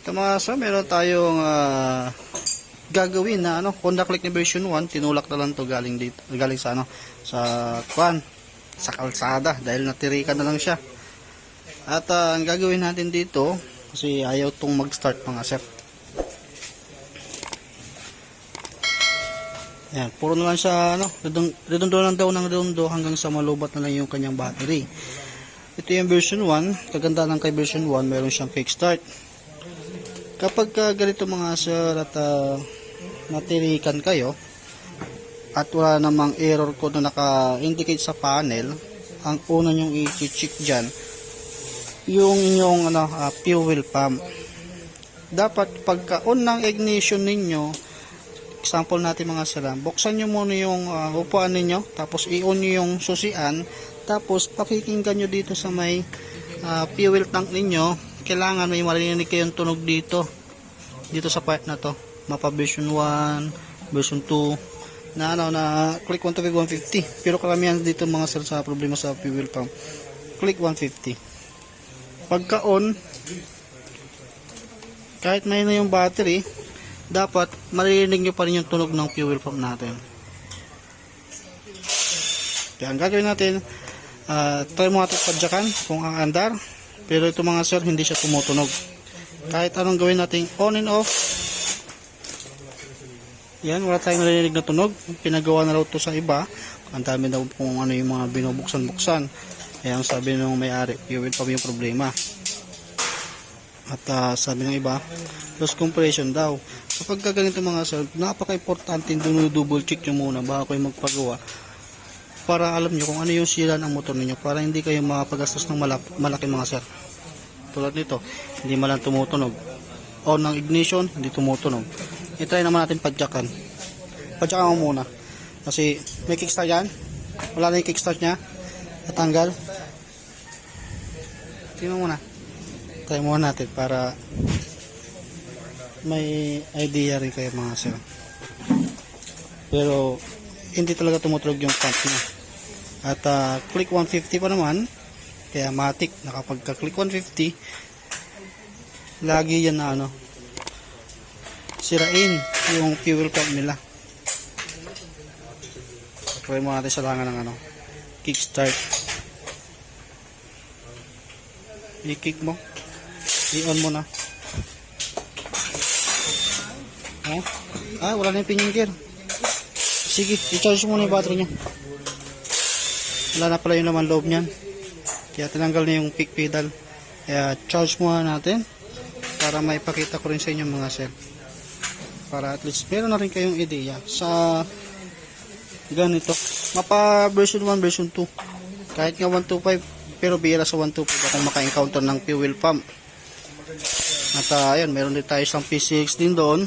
Ito mga sir, meron tayong ah, gagawin na ano, Honda Click ni version 1, tinulak na lang to galing dito, galing sa ano, sa kwan, sa kalsada dahil natirikan na lang siya. At ah, ang gagawin natin dito, kasi ayaw tong mag-start mga sir. Ayan, puro na lang siya, ano, redon- redondo lang daw ng redondo hanggang sa malubat na lang yung kanyang battery. Ito yung version 1, kaganda ng kay version 1, meron siyang kickstart. Kapag ka ganito mga sir at ah, natirikan kayo, at wala namang error code na naka-indicate sa panel, ang una nyong i-check dyan, yung inyong ano, ah, fuel pump. Dapat pagka-on ng ignition ninyo, example natin mga sir, ah, buksan nyo muna yung ah, upuan ninyo, tapos i-on nyo yung susian, tapos pakikinggan nyo dito sa may ah, fuel tank ninyo, kailangan may marinig kayong tunog dito, dito sa part na to, mapa version 1, version 2, na ano na click 150 pero karamihan dito mga sir sa problema sa fuel pump. Click 150 pagka on kahit may na yung battery dapat maririnig nyo pa rin yung tunog ng fuel pump natin. Kaya ang gagawin natin ah, try mo natin padyakan kung ang andar pero ito mga sir hindi siya tumutunog kahit anong gawin natin on and off yan, wala tayong narinig na tunog. Pinagawa na raw to sa iba. Ang dami daw kung ano yung mga binubuksan-buksan. Kaya ang sabi ng may-ari, fuel pump yung problema. At ah, sabi ng iba, loss compression daw. Kapag ka ganito mga sir, napaka-importante double check nyo muna bago kayo magpagawa para alam nyo kung ano yung sira ng motor ninyo para hindi kayo makapagastos ng malap- malaki mga sir. Tulad nito, hindi man lang tumutunog. On ng ignition, hindi tumutunog. I-try naman natin padyakan. Padyakan mo muna. Kasi may kickstart yan. Wala na yung kickstart niya. Natanggal. Tingnan muna. Try muna natin para may idea rin kayo mga sir. Pero hindi talaga tumutunog yung pump niya. At ah, click 150 pa naman. Kaya matik na kapag ka-click 150 lagi yan na ano sirain yung fuel pump nila. Try mo natin sa langan ng ano, kickstart. I-kick mo. I-on mo na. Oh. Ah, wala na yung pinion gear. Sige, i-charge mo na yung battery niya. Wala na pala yung laman loob niyan. Kaya tinanggal na yung peak pedal. Kaya charge muna natin para maipakita ko rin sa inyo mga sir. Para at least meron na rin kayong ideya sa ganito. Mapa version 1 version 2 kahit nga 125 pero bira sa 125 akong maka-encounter ng fuel pump. At uh, ayun meron din tayo isang P6 din doon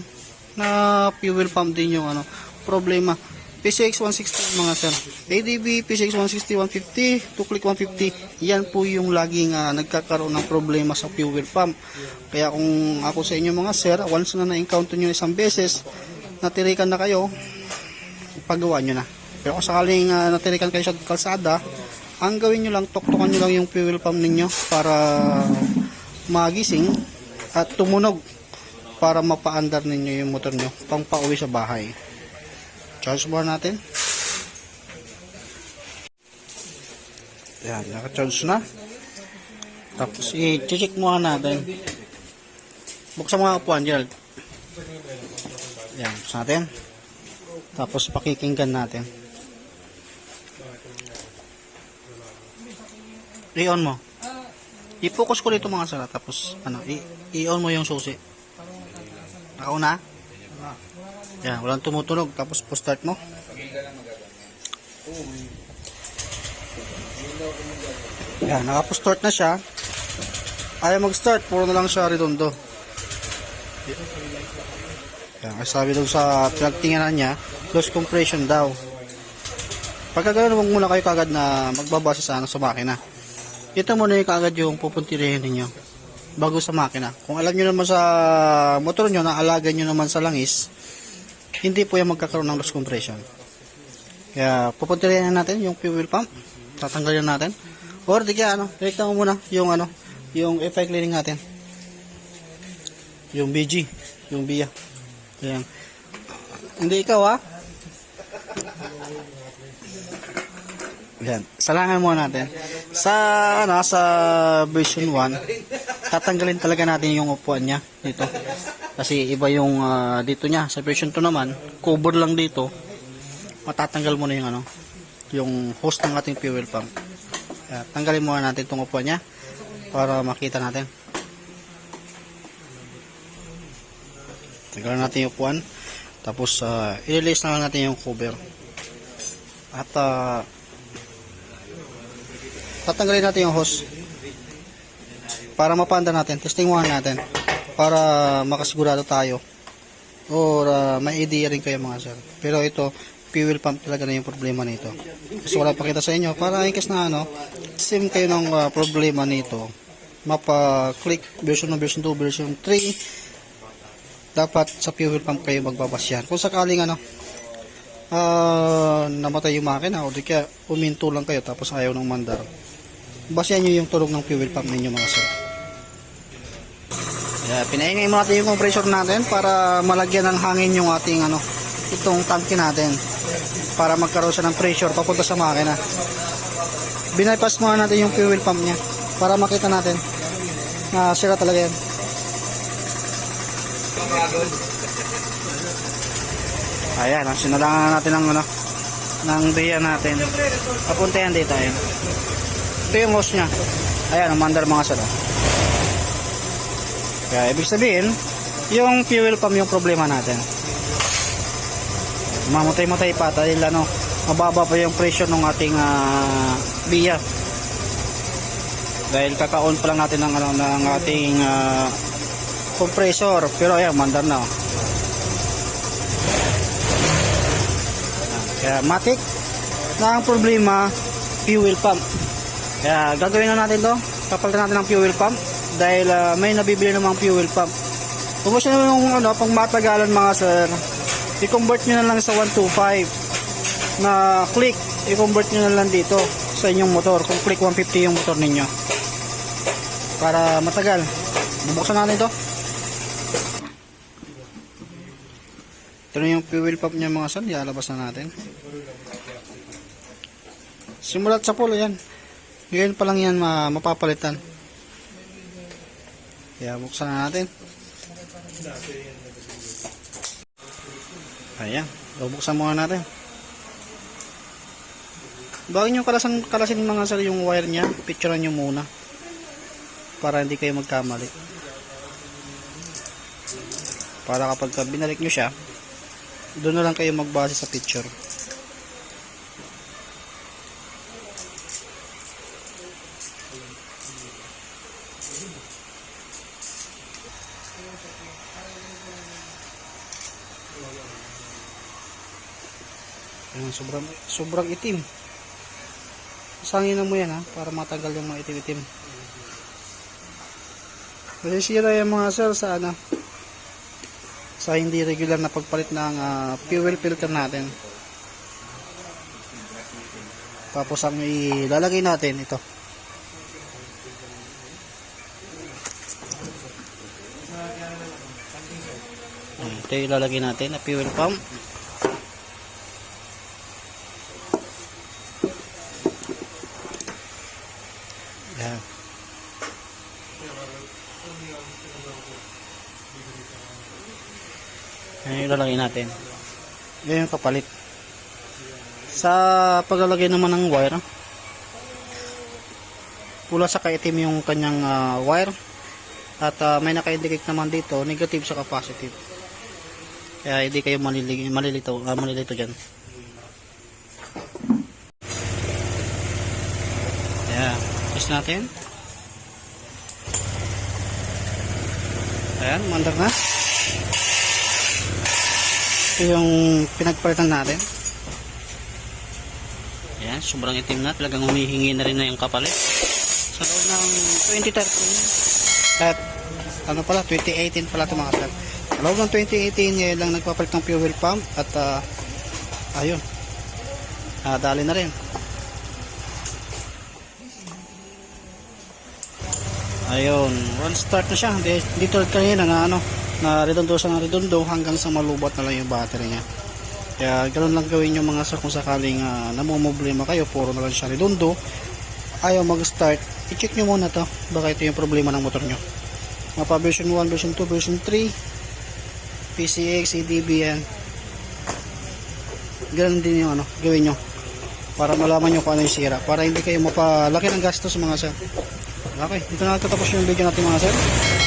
na fuel pump din yung ano problema P6 160 mga sir. ADB P6 160 150 2 click 150 yan po yung laging ah, nagkakaroon ng problema sa fuel pump. Kaya kung ako sa inyo mga sir once na na-encounter nyo isang beses natirikan na kayo paggawa nyo na. Pero kung sakaling ah, natirikan kayo sa kalsada ang gawin nyo lang tuktukan nyo lang yung fuel pump ninyo para magising at tumunog para mapaandar ninyo yung motor nyo pang pauwi sa bahay charge bar natin. Yan, naka-charge na. Tapos i-check muna natin. Buksan mo nga upuan, Gerald. Yan, buksan natin. Tapos pakikinggan natin. I-on mo. I-focus ko dito mga sala. Tapos, ano, i-on mo yung susi. Nakauna? Yan, walang tumutunog. Tapos po-start mo. Yan, nakapo-start na siya. Ayaw mag-start, puro na lang siya redondo. Yan, sabi daw sa pinagtinganan niya, close compression daw. Pagka gano'n, huwag muna kayo kagad na magbabasa sa, ano, sa makina. Ito muna yung kagad yung pupuntirihin ninyo bago sa makina. Kung alam nyo naman sa motor nyo, naalaga nyo naman sa langis, hindi po yan magkakaroon ng loss compression. Kaya pupuntirin natin yung fuel pump. Tatanggalin natin. Or di kaya ano, direkta mo muna yung ano, yung FI cleaning natin. Yung BG, yung BIA. Ayan. Hindi ikaw ha? Yan. Salangan muna natin. Sa ano, sa version 1, tatanggalin talaga natin yung upuan niya dito. Kasi iba yung ah, dito niya. Sa version 2 naman, cover lang dito. Matatanggal mo na yung ano, yung hose ng ating fuel pump. Kaya, tanggalin muna natin itong upuan niya para makita natin. Tanggalin natin yung upuan. Tapos, uh, i-release na lang natin yung cover. At, ah, tatanggalin natin yung hose para mapanda natin testing muna natin. Para makasigurado tayo. Or uh, may idea rin kayo mga sir. Pero ito fuel pump talaga na yung problema nito. Kasi wala pakita sa inyo. Para in case na ano same kayo ng uh, problema nito mapa-click version 1, version 2, version 3 dapat sa fuel pump kayo magbabasyan kung sakaling ano ah namatay yung makina o di kaya uminto lang kayo tapos ayaw ng mandar Basayan nyo yung tunog ng fuel pump ninyo mga sir. Yeah, pinaingay mo natin yung compressor natin para malagyan ng hangin yung ating ano, itong tanke natin para magkaroon siya ng pressure papunta sa makina. Bypass muna natin yung fuel pump niya para makita natin na sira talaga yan. Ayan, ang sinalangan natin ng ano, ng biya natin. Papunta yan dito, ayan. Ito yung hose niya. Ayan, ang mandar mga sala. Kaya, ibig sabihin, yung fuel pump yung problema natin. Mamutay-mutay pa dahil ano, mababa pa yung pressure ng ating ah, biya. Dahil kaka-on pa lang natin ng, ano, ng ating ah, compressor. Pero ayan, mandar na. oh. Kaya matik na ang problema fuel pump. Kaya gagawin na natin to. Kapalitan natin ng fuel pump dahil ah, may nabibili namang fuel pump. Kung gusto nyo yung ano, pang matagalan mga sir, i-convert nyo na lang sa 125 na click, i-convert nyo na lang dito sa inyong motor. Kung click 150 yung motor ninyo. Para matagal. Bubuksan natin to. Ito na yung fuel pump niya mga sir, ilalabas na natin. Simulat sa pulo yan. Ngayon pa lang yan ma mapapalitan. Kaya buksan na natin. Ayan. So, buksan muna natin. Bago nyo kalasan, kalasin mga sir yung wire niya, picturean nyo muna. Para hindi kayo magkamali. Para kapag ka binalik nyo siya, doon na lang kayo magbase sa picture. Ayan, sobrang, sobrang itim. Sangin mo yan ha, para matanggal yung mga itim-itim. Masisira yung mga sir sa ano, sa hindi regular na pagpalit ng ah, fuel filter natin. Tapos ang ilalagay natin ito. Ito yung ilalagay natin na fuel pump. Ayan. Ayan ilalagay natin. Yan yung kapalit. Sa paglalagay naman ng wire, pula sa kaitim yung kanyang ah, wire at ah, may naka-indicate naman dito negative sa positive. Kaya hindi kayo malili malilito, ah, malilito dyan. Ayan, test natin. Ayan, mandar na. Ito yung pinagpalitan natin. Ayan, sobrang itim na. Talagang humihingi na rin na yung kapalit. Sa loob ng 2013 at ano pala, 2018 pala ito mga sir. Sa loob ng 2018, ngayon lang nagpapalit ng fuel pump at ah, ayun, ah, dali na rin. Ayun, one start na siya. Di- Dito kanina na ano, na redondo sa redondo hanggang sa malubat na lang yung battery niya. Kaya ganun lang gawin yung mga sa kung sakaling uh, namumblema kayo, puro na lang siya redondo. Ayaw mag-start, i-check nyo muna to. Baka ito yung problema ng motor nyo. Mapa version 1, version 2, version 3, PCX, EDB yan. Ganun din yung ano, gawin nyo. Para malaman nyo kung ano yung sira. Para hindi kayo mapalaki ng gastos mga sir. Okay, dito na tatapos yung video natin mga sir.